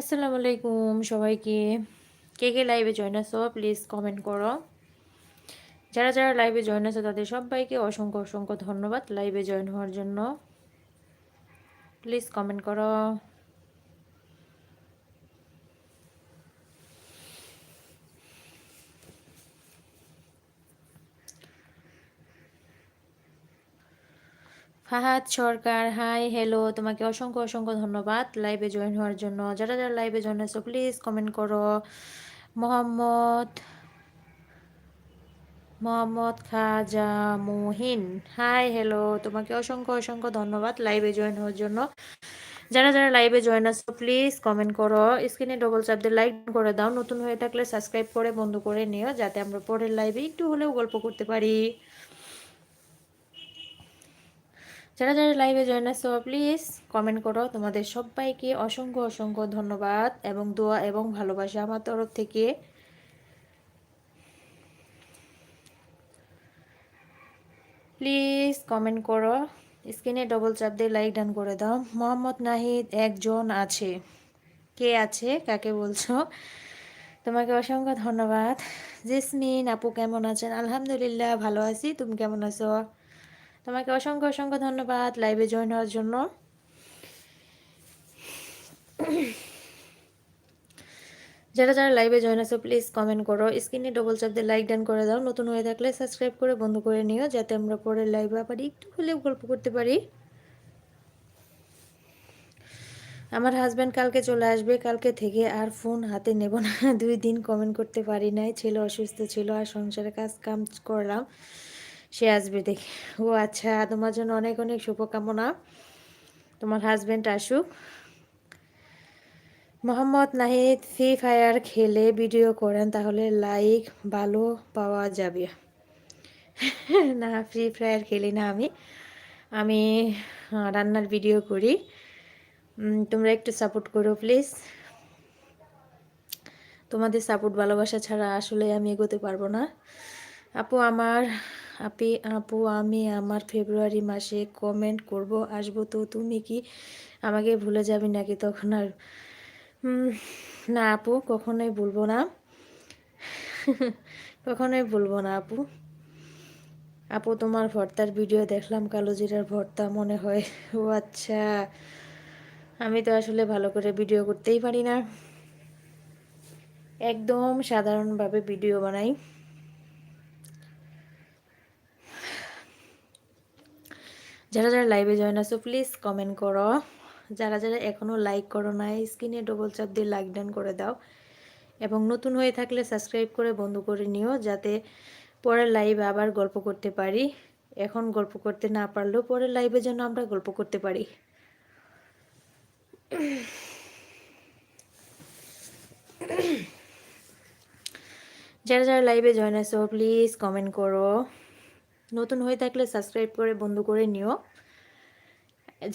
আসসালামু আলাইকুম, সবাইকে। কে কে লাইভে জয়েন আছো প্লিজ কমেন্ট করো। যারা যারা লাইভে জয়েন আছো, তাদের সবাইকে অসংখ্য অসংখ্য ধন্যবাদ লাইভে জয়েন হওয়ার জন্য। প্লিজ কমেন্ট করো। ফাহাদ সরকার, হাই হ্যালো তোমাকে অসংখ্য অসংখ্য ধন্যবাদ লাইভে জয়েন হওয়ার জন্য। যারা যারা লাইভে জয়েন আছো প্লিজ কমেন্ট করো। মোহাম্মদ মোহাম্মদ খাজা মোহিন হাই হ্যালো তোমাকে অসংখ্য অসংখ্য ধন্যবাদ লাইভে জয়েন হওয়ার জন্য। যারা যারা লাইভে জয়েন আছো প্লিজ কমেন্ট করো। স্ক্রিনে ডবল চাপ দিয়ে লাইক করে দাও। নতুন হয়ে থাকলে সাবস্ক্রাইব করে, বন্ধ করে নিও, যাতে আমরা পরের লাইভে একটু হলেও গল্প করতে পারি। যারা যারা লাইভে জয়েন আসছো প্লিজ কমেন্ট করো। তোমাদের সবাইকে অসংখ্য অসংখ্য ধন্যবাদ এবং দোয়া এবং ভালোবাসা আমার তরফ থেকে। প্লিজ কমেন্ট করো। স্ক্রিনে ডবল চাপ দিয়ে লাইক ডান করে দাও। মোহাম্মদ নাহিদ একজন আছে। কে আছে? কাকে বলছো? তোমাকে অসংখ্য ধন্যবাদ। জেসমিন আপু কেমন আছেন? আলহামদুলিল্লাহ, ভালো আছি। তুমি কেমন আছো? তোমাকে অসংখ্য অসংখ্য ধন্যবাদ লাইভে জয়েন হওয়ার জন্য। যারা যারা লাইভে জয়েন আছো প্লিজ কমেন্ট করো। স্ক্রিনে ডবল চাপ দিয়ে লাইক ডান করে দাও। নতুন হয়ে থাকলে সাবস্ক্রাইব করে বন্ধ করে নিও, যাতে আমরা পরের লাইভে আবার একটু হলেও গল্প করতে পারি। আমার হাজব্যান্ড কালকে চলে আসবে। কালকে থেকে আর ফোন হাতে নেব না। দুই দিন কমেন্ট করতে পারি নাই। ছেলে অসুস্থ ছিল, আর সংসারে কাজ কাম করলাম। সে আসবে দেখে। ও আচ্ছা তোমার জন্য অনেক অনেক শুভকামনা। তোমার হাজব্যান্ড আসুক। মোহাম্মদ নাহিদ ফ্রি ফায়ার খেলে ভিডিও করেন, তাহলে লাইক ভালো পাওয়া যাবে। না ফ্রি ফায়ার খেলি না আমি। আমি রান্নার ভিডিও করি। তোমরা একটু সাপোর্ট করো প্লিজ তোমাদের সাপোর্ট ভালোবাসা ছাড়া আসলে আমি এগোতে পারব না। আপু, আমার আপি, আপু, আমি আমার ফেব্রুয়ারি মাসে কমেন্ট করব, আসব তো তুমি কি আমাকে ভুলে যাবে নাকি তখন আর? না আপু, কখনোই বলব না। কখনোই বলব না আপু। আপু, তোমার ভর্তার ভিডিও দেখলাম, কালো জিরার ভর্তা মনে হয়। ও আচ্ছা। আমি তো আসলে ভালো করে ভিডিও করতেই পারি না। একদম সাধারণভাবে ভিডিও বানাই। যারা যারা লাইভে জয়েন আসো প্লিজ কমেন্ট করো। যারা যারা এখনও লাইক করো না স্ক্রিনে ডবল চাপ দিয়ে লাইক ডান করে দাও। এবং নতুন হয়ে থাকলে সাবস্ক্রাইব করে বন্ধ করে নিও, যাতে পরের লাইভে আবার গল্প করতে পারি। এখন গল্প করতে না পারলেও পরের লাইভে যেন আমরা গল্প করতে পারি। যারা যারা লাইভে জয়েন আসো প্লিজ কমেন্ট করো। নতুন হয়ে থাকলে সাবস্ক্রাইব করে বন্ধ করে নিও।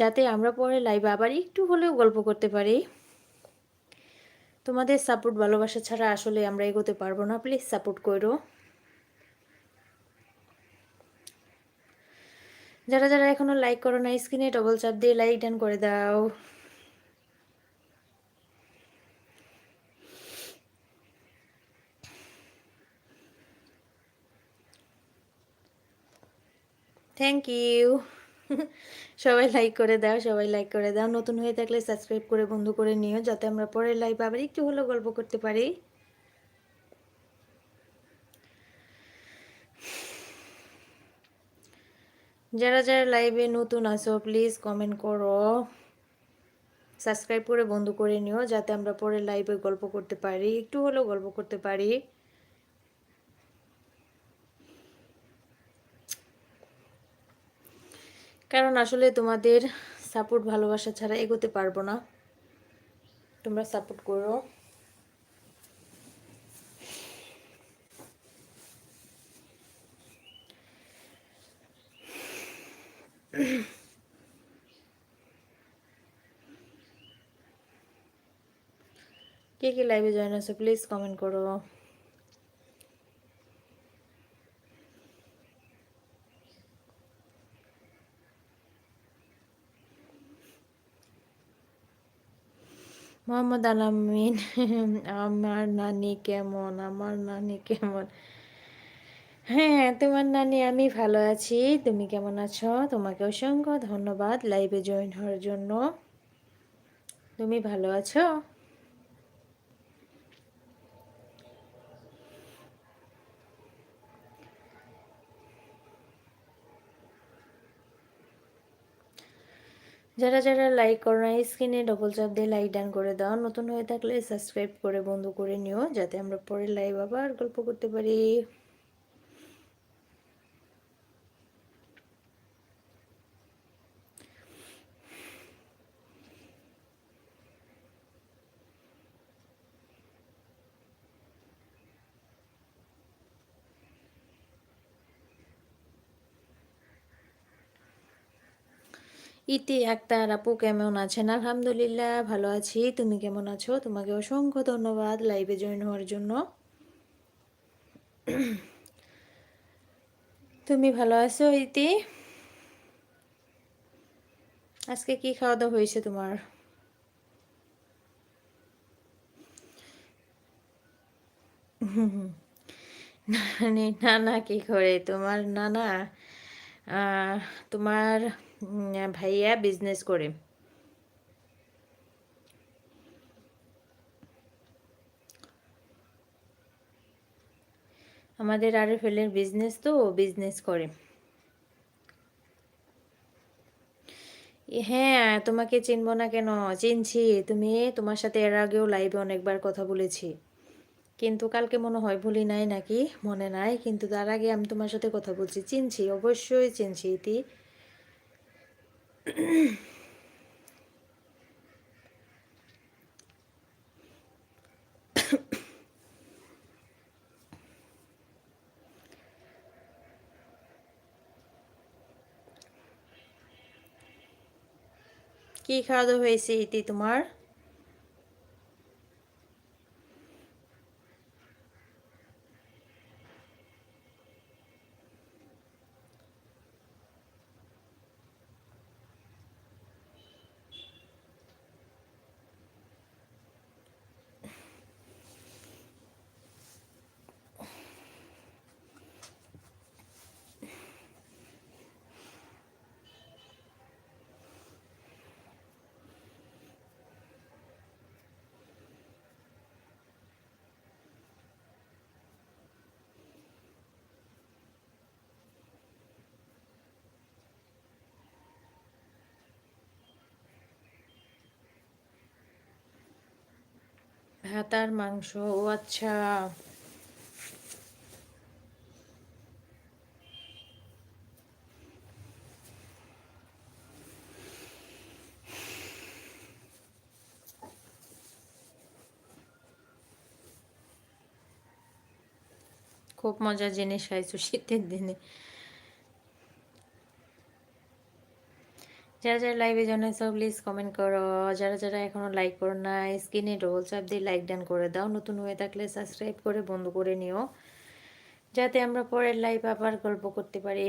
যাতে আমরা পরে লাইভে আবার একটু হলেও গল্প করতে পারি। তোমাদের সাপোর্ট ভালোবাসা ছাড়া আসলে আমরা এগোতে পারব না। প্লিজ সাপোর্ট করো। যারা যারা এখনও লাইক করো না স্ক্রিনে ডবল চাপ দিয়ে লাইক ডান করে দাও। থ্যাংক ইউ সবাই লাইক করে দাও, সবাই লাইক করে দাও। নতুন হয়ে থাকলে সাবস্ক্রাইব করে, বন্ধু করে নিও, যাতে আমরা পরের লাইভ আবার একটু হলেও গল্প করতে পারি। যারা যারা লাইভে নতুন আসো প্লিজ কমেন্ট করো। সাবস্ক্রাইব করে, বন্ধু করে নিও, যাতে আমরা পরের লাইভে গল্প করতে পারি, একটু হলেও গল্প করতে পারি। কারণ আসলে তোমাদের সাপোর্ট ভালোবাসা ছাড়া এগোতে পারব না। তোমরা সাপোর্ট করো। কে কে লাইভে জয়েন আছে প্লিজ কমেন্ট করো। মোহাম্মদ আলামিন আমার নানি কেমন, আমার নানি কেমন? হ্যাঁ তোমার নানি, আমি ভালো আছি। তুমি কেমন আছো? তোমাকে অসংখ্য ধন্যবাদ লাইভে জয়েন হওয়ার জন্য। তুমি ভালো আছো? যারা যারা লাইক করো না স্ক্রিনে ডবল চাপ দিয়ে লাইক ডান করে দাও। নতুন হয়ে থাকলে সাবস্ক্রাইব করে বন্ধ করে নিও, যাতে আমরা পরে লাইভ আবার গল্প করতে পারি। ইতি আক্তার আপু কেমন আছেন? আলহামদুলিল্লাহ ভালো আছি। তুমি কেমন আছো? তোমাকে অসংখ্য ধন্যবাদ লাইভে জয়েন হওয়ার জন্য। তুমি ভালো আছো, ইতি? আজকে কি খাওয়া দাওয়া হয়েছে তোমার? নানি কি করে? তোমার নানা? তোমার ভাইয়া বিজনেস করে। আমাদের আরএফএলের বিজনেস তো বিজনেস করে। হ্যাঁ তোমাকে চিনবো না কেন? চিনছি, তুমি, তোমার সাথে এর আগেও লাইভে অনেকবার কথা বলেছি। কিন্তু কালকে মনে হয় ভুলি নাই নাকি? মনে নাই, কিন্তু তার আগে আমি তোমার সাথে কথা বলছি। চিনছি, অবশ্যই চিনছি, ইতি। কি খাওয়া দাওয়া হয়েছে ইতি তোমার? ভাত আর মাংস ও আচ্ছা। খুব মজার জিনিস খাইছো শীতের দিনে। যারা যারা লাইভে সব প্লিজ কমেন্ট করো। যারা যারা এখনও লাইক করো না স্ক্রিনে ডবল চাপ দিয়ে লাইক ডান করে দাও। নতুন হয়ে থাকলে সাবস্ক্রাইব করে বন্ধ করে নিও। যাতে আমরা পরের লাইভ আবার গল্প করতে পারি।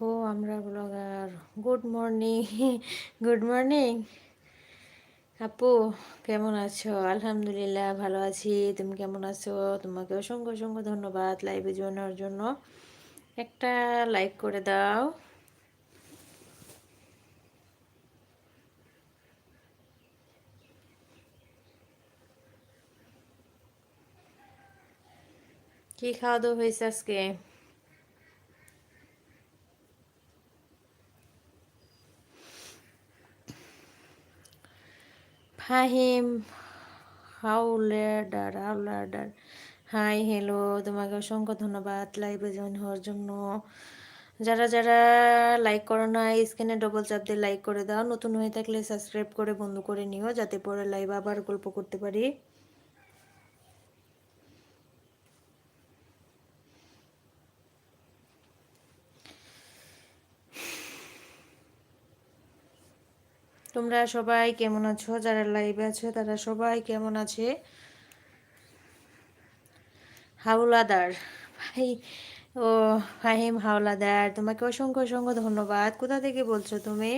ও আমরা blogger. Good morning good morning আপু, কেমন আছো? আলহামদুলিল্লাহ, ভালো আছি। তুমি কেমন আছো? তোমাকে অসংখ্য অসংখ্য ধন্যবাদ লাইভে জয়েনার জন্য। একটা লাইক করে দাও। কি খাওয়া দাওয়া হয়েছে আজকে? ফাহিম হাউলেডার হাউলাডার হাই হ্যালো তোমাকে অসংখ্য ধন্যবাদ লাইভে জয়েন হওয়ার জন্য। যারা যারা লাইক করো না স্ক্রিনে ডবল চাপ দিয়ে লাইক করে দাও। নতুন হয়ে থাকলে সাবস্ক্রাইব করে, বন্ধ করে নিও, যাতে পরে লাইভ আবার গল্প করতে পারি। তোমরা সবাই কেমন আছো? যারা লাইভে আছো, তারা সবাই কেমন আছে? হাওলাদার। ভাই, ও ফাহিম হাওলাদার, তোমাকে অসংখ্য অসংখ্য ধন্যবাদ। কোথা থেকে বলছো তুমি?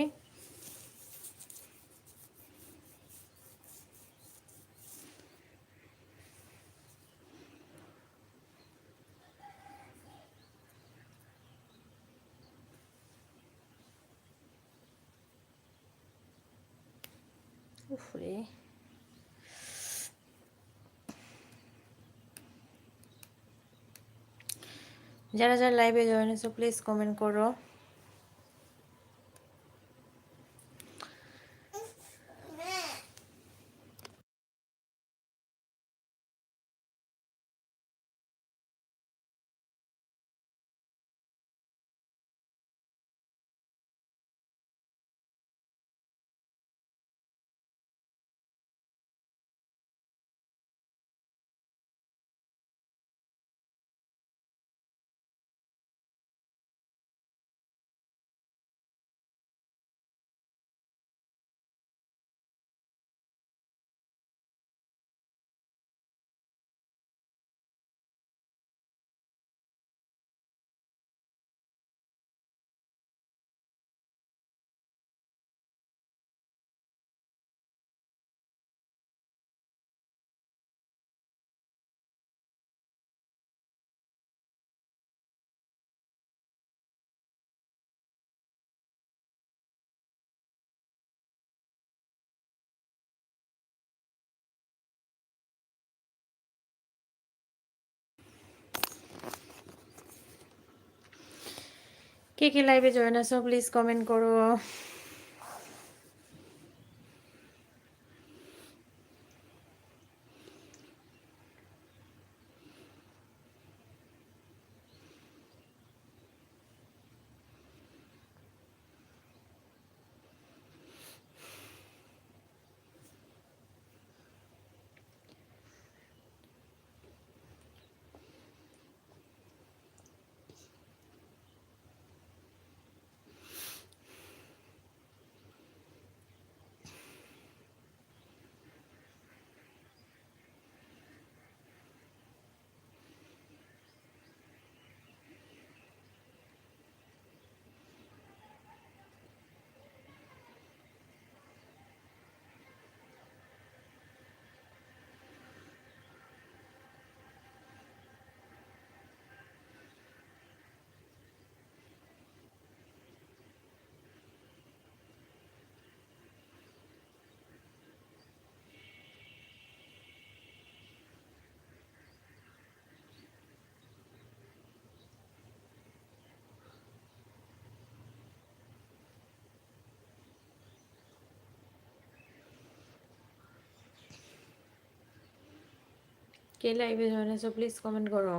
যারা যারা লাইভে জয়েন হয়েছো প্লিজ কমেন্ট করো। কে কে লাইভে জয়েন আছো? প্লিজ কমেন্ট করো। কে লাইভে জয়েন আছো প্লিজ কমেন্ট করো।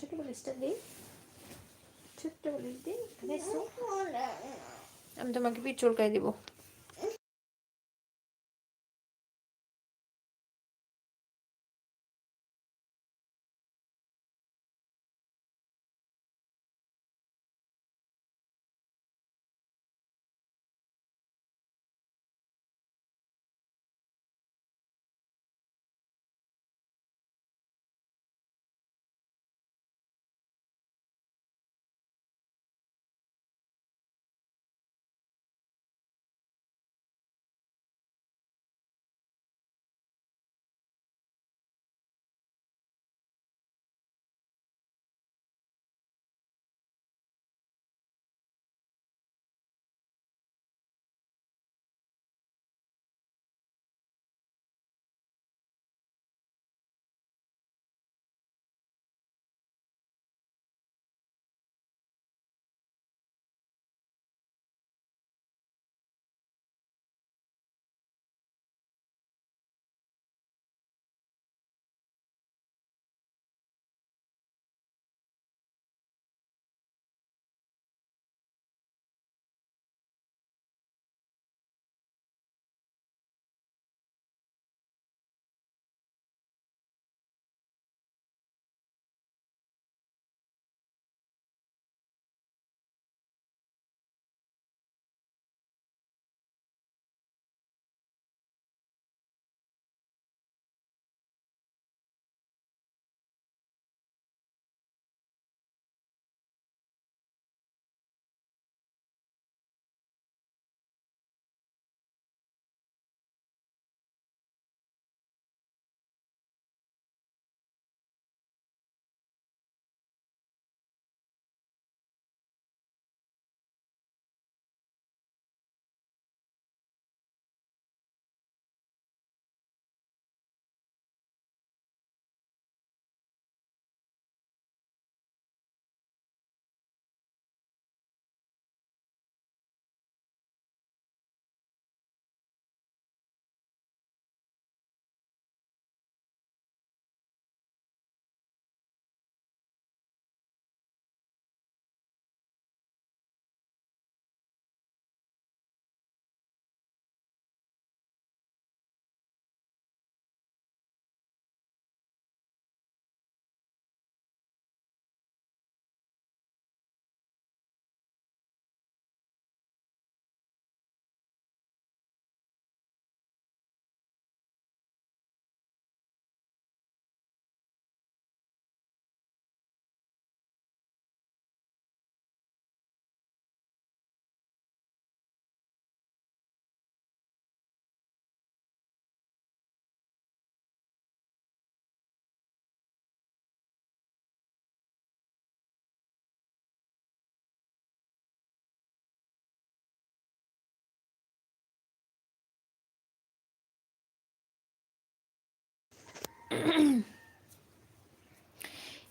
ছোট বালিশটা দিই। ছোট্ট বলিস দিই। এসো। আমি তোমাকে পিঠ চুলকাই দিব।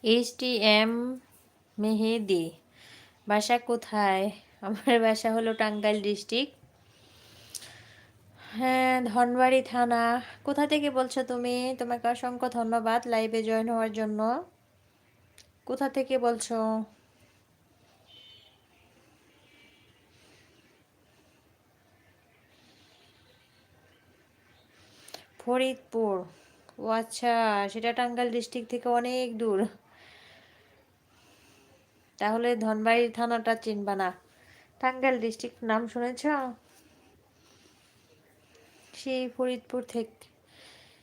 এইচ টি এম মেহেদি বাসা কোথায়? আমার বাসা হলো টাঙ্গাইল ডিস্ট্রিক্ট। হ্যাঁ ধনবাড়ি থানা। কোথা থেকে বলছো তুমি? তোমাকে অসংখ্য ধন্যবাদ লাইভে জয়েন হওয়ার জন্য। কোথা থেকে বলছো? ফরিদপুর। ও আচ্ছা সেটা টাঙ্গাইল ডিস্ট্রিক্ট থেকে অনেক দূর। তাহলে ধনবাড়ি থানাটা চিনবা না। টাঙ্গাইল ডিস্ট্রিক্ট নাম শুনেছ? সেই ফরিদপুর থেকে।